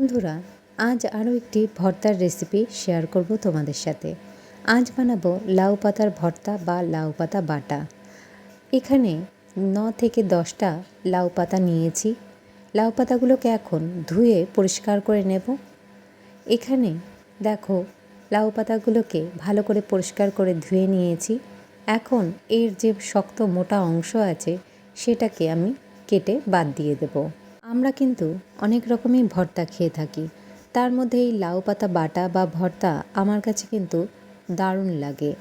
বন্ধুরা, আজ আরও একটি ভর্তার রেসিপি শেয়ার করব তোমাদের সাথে। আজ বানাবো লাউ পাতার ভর্তা বা লাউ পাতা বাটা। এখানে ন থেকে দশটা লাউ পাতা নিয়েছি। লাউ পাতাগুলোকে এখন ধুয়ে পরিষ্কার করে নেব। এখানে দেখো, লাউ পাতাগুলোকে ভালো করে পরিষ্কার করে ধুয়ে নিয়েছি। এখন এর যে শক্ত মোটা অংশ আছে, সেটাকে আমি কেটে বাদ দিয়ে দেবো। আমরা কিন্তু অনেক রকমই ভর্তা খেয়ে থাকি। তার মধ্যে এই লাউ পাতা বাটা বা ভর্তা আমার কাছে কিন্তু দারুণ লাগে।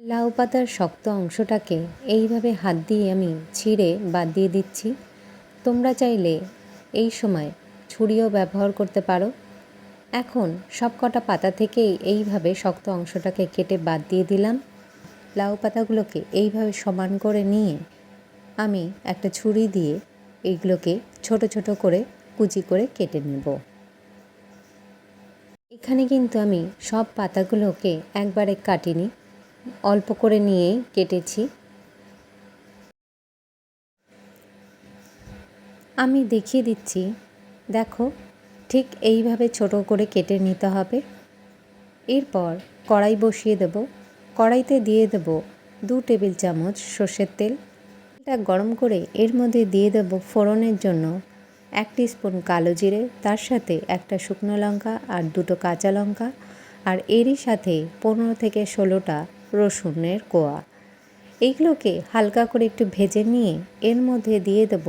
লাউ পাতার শক্ত অংশটাকে এইভাবে হাত দিয়ে আমি ছিঁড়ে বাদ দিয়ে দিচ্ছি। তোমরা চাইলে এই সময় ছুরিও ব্যবহার করতে পারো। এখন সব কটা পাতা থেকেই এইভাবে শক্ত অংশটাকে কেটে বাদ দিয়ে দিলাম। লাউ পাতাগুলোকে এইভাবে সমান করে নিয়ে আমি একটা ছুরি দিয়ে এইগুলোকে ছোট ছোট করে কুচি করে কেটে নেব। এখানে কিন্তু আমি সব পাতাগুলোকে একবারে কাটিনি, অল্প করে নিয়েই কেটেছি। আমি দেখিয়ে দিচ্ছি, দেখো, ঠিক এইভাবে ছোট করে কেটে নিতে হবে। এরপর কড়াই বসিয়ে দেব। কড়াইতে দিয়ে দেব দু টেবিল চামচ সর্ষের তেল। এটা গরম করে এর মধ্যে দিয়ে দেব ফোড়নের জন্য এক স্পুন কালো জিরে, তার সাথে একটা শুকনো লঙ্কা আর দুটো কাঁচা লঙ্কা আর এরই সাথে পনেরো থেকে ষোলোটা রসুনের কোয়া। এইগুলোকে হালকা করে একটু ভেজে নিয়ে এর মধ্যে দিয়ে দেব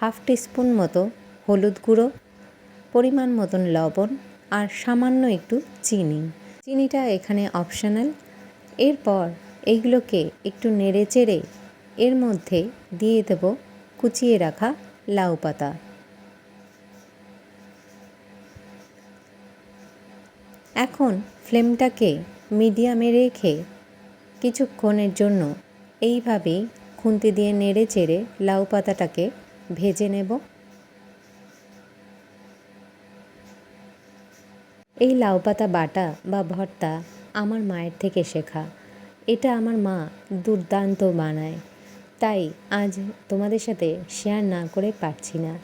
হাফ স্পুন মতো হলুদ গুঁড়ো, পরিমাণ মতন লবণ আর সামান্য একটু চিনি। চিনিটা এখানে অপশনাল। এরপর এইগুলোকে একটু নেড়ে চেড়ে এর মধ্যে দিয়ে দেব কুচিয়ে রাখা লাউ পাতা। এখন ফ্লেমটাকে মিডিয়ামে রেখে কিছুক্ষণের জন্য এইভাবেই খুন্তি দিয়ে নেড়ে চেড়ে লাউ পাতাটাকে ভেজে নেব। এই লাউ পাতা বাটা বা ভর্তা আমার মায়ের থেকে শেখা। এটা আমার মা দুর্দান্ত বানায়। তাই আজ তোমাদের সাথে শেয়ার না করে পারছি না।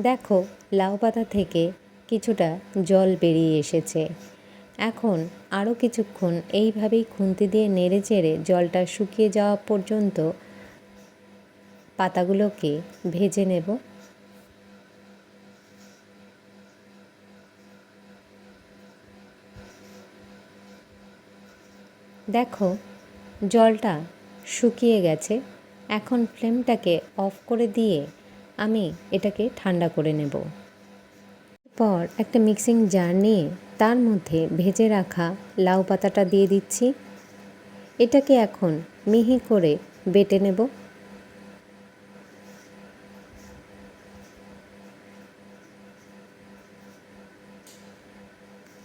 দেখো, লাউ পাতা থেকে কিছুটা জল বেরিয়ে এসেছে। এখন আরও কিছুক্ষণ এইভাবেই খুন্তি দিয়ে নেড়ে চেড়ে জলটা শুকিয়ে যাওয়া পর্যন্ত পাতাগুলোকে ভেজে নেব। দেখো, জলটা শুকিয়ে গেছে। এখন ফ্লেমটাকে অফ করে দিয়ে আমি এটাকে ঠান্ডা করে নেব। পর একটা মিক্সিং জার নিয়ে তার মধ্যে ভেজে রাখা লাউ পাতাটা দিয়ে দিচ্ছি। এটাকে এখন মিহি করে বেটে নেব।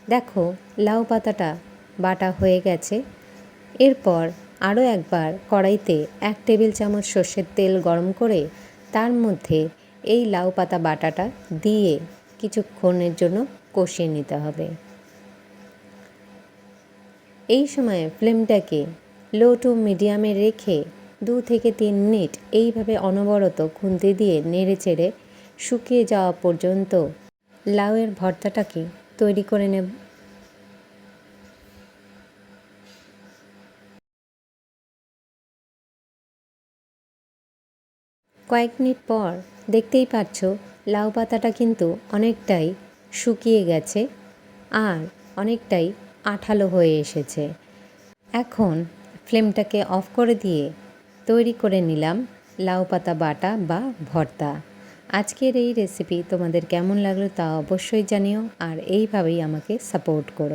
দেখো, লাউ পাতাটা বাটা হয়ে গেছে। এরপর আরও একবার কড়াইতে এক টেবিল চামচ সর্ষের তেল গরম করে তার মধ্যে এই লাউ পাতা বাটাটা দিয়ে কিছুক্ষণের জন্য কষিয়ে নিতে হবে। এই সময় ফ্লেমটাকে লো টু মিডিয়ামে রেখে দু থেকে তিন মিনিট এইভাবে অনবরত খুন্তি দিয়ে নেড়ে চেড়ে শুকিয়ে যাওয়া পর্যন্ত লাউয়ের ভর্তাটাকে তৈরি করে নেব। কয়েক মিনিট পর দেখতেই পাচ্ছ লাউ পাতাটা কিন্তু অনেকটাই শুকিয়ে গেছে আর অনেকটাই আঠালো হয়ে এসেছে। এখন ফ্লেমটাকে অফ করে দিয়ে তৈরি করে নিলাম লাউ পাতা বাটা বা ভর্তা। আজকের এই রেসিপি তোমাদের কেমন লাগল তা অবশ্যই জানিও আর এইভাবেই আমাকে সাপোর্ট করো।